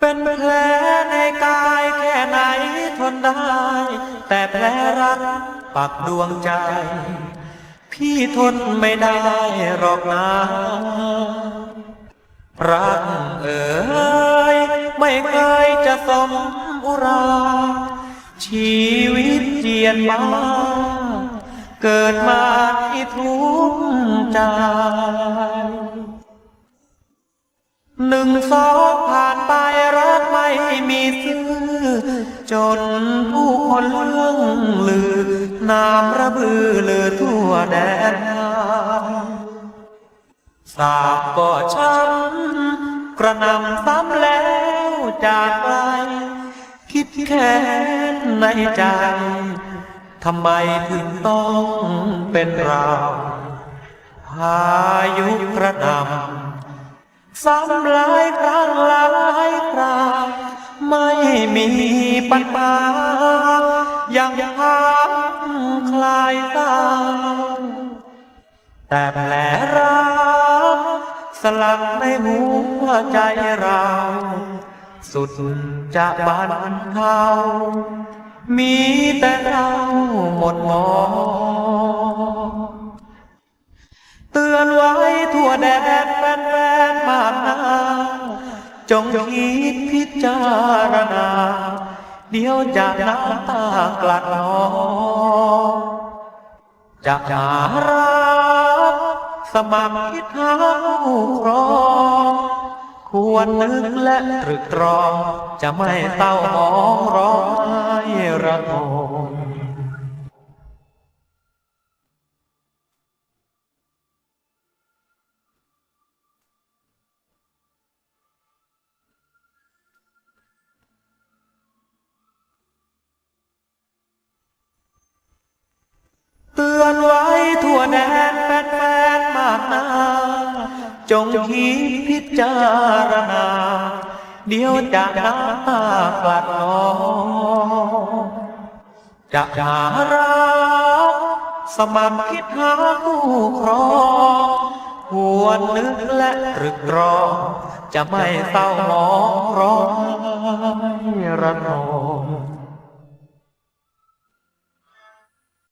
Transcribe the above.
เป็นแผลในกายแค่ไหนทนได้ แต่แผลรักปักดวงใจ พี่ทนไม่ได้หรอกนะรักเอ๋ยไม่เคยจะสมอุรา ชีวิตเจียนมาเกิดมาที่ทุกข์ใจหนึ่งสอง ม่มีซื่อจนผู้คนเรื่องลือนามระบือเลือทั่วแดนสาบก็ช้ำกระนำซ้ำแล้วจากไปคิดแค้นในใจทำไมถึงต้องเป็นเราพายุกระนำซ้ำหลายครั้งหลาย ม่มีปัญหายังพาคลายตาแต่แผลรักสลักในหัวใจเรา สุดจะบานเทามีแต่เราหมดหมอง จงคิดพิจารณา เดี๋ยวจะน้ำตากลัดนองจะหารักสมัครคิดหาคู่ครอง ควรนึกและตรึกตรองจะไม่เต้าหมองร้อง จงคิดพิจารณา เดี๋ยวจะน้ำตากลัดนองจะหารักสมัครคิดหาคู่ครองควรนึกและตรึกตรอง จะไม่เศร้าหมองร้องไห้ระนอง